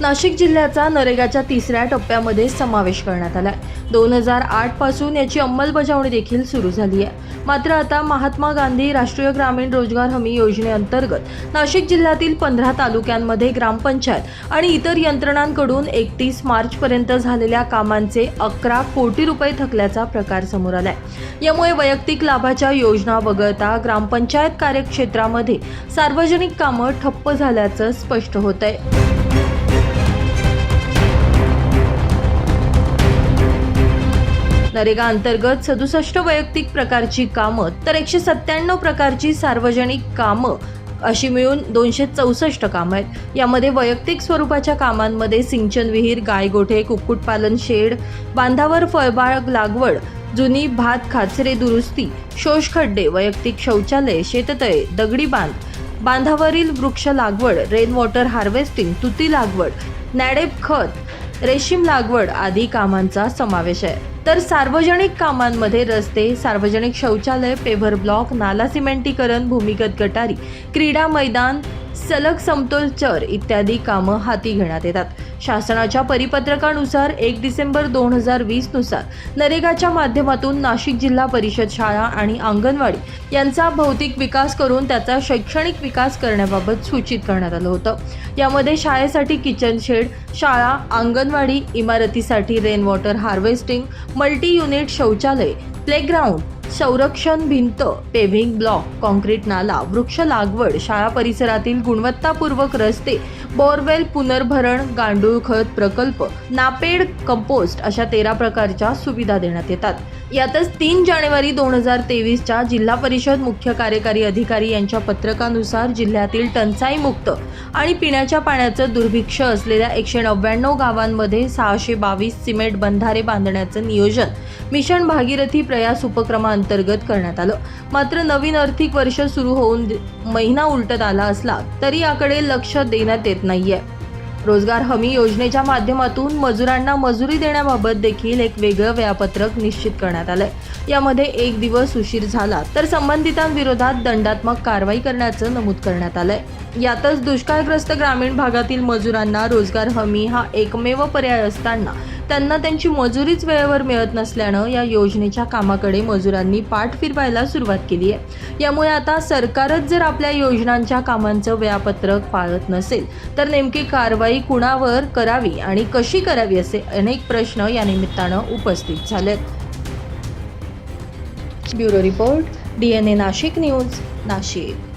नाशिक जिल्ह्याचा नरेगाच्या तिसऱ्या टप्प्यामध्ये समावेश करण्यात आलाय. दोन हजार आठपासून याची अंमलबजावणी देखील सुरू झाली आहे मात्र आता महात्मा गांधी राष्ट्रीय ग्रामीण रोजगार हमी योजनेअंतर्गत नाशिक जिल्ह्यातील पंधरा तालुक्यांमध्ये ग्रामपंचायत आणि इतर यंत्रणांकडून एकतीस मार्चपर्यंत झालेल्या कामांचे अकरा कोटी रुपये थकल्याचा प्रकार समोर आला आहे यामुळे वैयक्तिक लाभाच्या योजना वगळता ग्रामपंचायत कार्यक्षेत्रामध्ये सार्वजनिक कामं ठप्प झाल्याचं स्पष्ट होत आहे नरेगा अंतर्गत सदुसष्ट वैयक्तिक प्रकारची कामं तर एकशे सत्त्याण्णव प्रकारची सार्वजनिक कामं अशी मिळून दोनशे चौसष्ट कामं आहेत. यामध्ये वैयक्तिक स्वरूपाच्या कामांमध्ये सिंचन विहीर गायगोठे कुक्कुटपालन शेड बांधावर फळबाग लागवड जुनी भात खाचरे दुरुस्ती शोषखड्डे वैयक्तिक शौचालय शेततळे दगडी बांध बांधावरील वृक्ष लागवड रेन वॉटर हार्वेस्टिंग तुती लागवड नॅडेप खत रेशीम लागवड आदी कामांचा समावेश आहे. तर सार्वजनिक कामांमध्ये रस्ते सार्वजनिक शौचालय पेव्हर ब्लॉक नाला सिमेंटीकरण भूमिगत गटारी क्रीडा मैदान सलग समतोल चर इत्यादी कामं हाती घेण्यात येतात. शासनाच्या परिपत्रकानुसार एक डिसेंबर दोन हजार वीसनुसार नरेगाच्या माध्यमातून नाशिक जिल्हा परिषद शाळा आणि अंगणवाडी यांचा भौतिक विकास करून त्याचा शैक्षणिक विकास करण्याबाबत सूचित करण्यात आलं होतं. यामध्ये शाळेसाठी किचन शेड शाळा अंगणवाडी इमारतीसाठी rain water harvesting multi unit शौचालय प्लेग्राऊंड संरक्षण भिंत पेव्हिंग ब्लॉक कॉन्क्रीट नाला वृक्ष लागवड शाळा परिसरातील गुणवत्तापूर्वक रस्ते बोरवेल पुनर्भरण गांडूळ खत प्रकल्प नापेड कंपोस्ट अशा तेरा प्रकारच्या सुविधा देण्यात येतात. यातच तीन जानेवारी दोन हजार तेवीसच्या जिल्हा परिषद मुख्य कार्यकारी अधिकारी यांच्या पत्रकानुसार जिल्ह्यातील टंचाईमुक्त आणि पिण्याच्या पाण्याचं दुर्भिक्ष असलेल्या एकशे नव्याण्णव गावांमध्ये सहाशे बावीस सिमेंट बंधारे बांधण्याचं नियोजन मिशन भागीरथी प्रयास अंतर्गत करण्यात आलं. मात्र नवीन आर्थिक वर्ष सुरू होऊन महिना उलटत आला असला तरी याकडे लक्ष देण्यात येत नाहीये. रोजगार हमी योजनेच्या माध्यमातून मजुरांना मजुरी देण्याबाबत देखील एक वेगळं वेळापत्रक निश्चित करण्यात आलंय. यामध्ये एक दिवस उशीर झाला तर संबंधितांविरोधात दंडात्मक कारवाई करण्याचं नमूद करण्यात आलंय. यातच दुष्काळग्रस्त ग्रामीण भागातील मजुरांना रोजगार हमी हा एकमेव पर्याय असताना त्यांना त्यांची मजुरीच वेळेवर मिळत नसल्यानं या योजनेच्या कामाकडे मजुरांनी पाठ फिरवायला सुरुवात केली आहे. यामुळे आता सरकारच जर आपल्या योजनांच्या कामांचं वेळापत्रक पाळत नसेल तर नेमकी कारवाई कुणावर करावी आणि कशी करावी असे अनेक प्रश्न या निमित्तानं उपस्थित झालेत. Bureau report D N A Nashik news Nashik.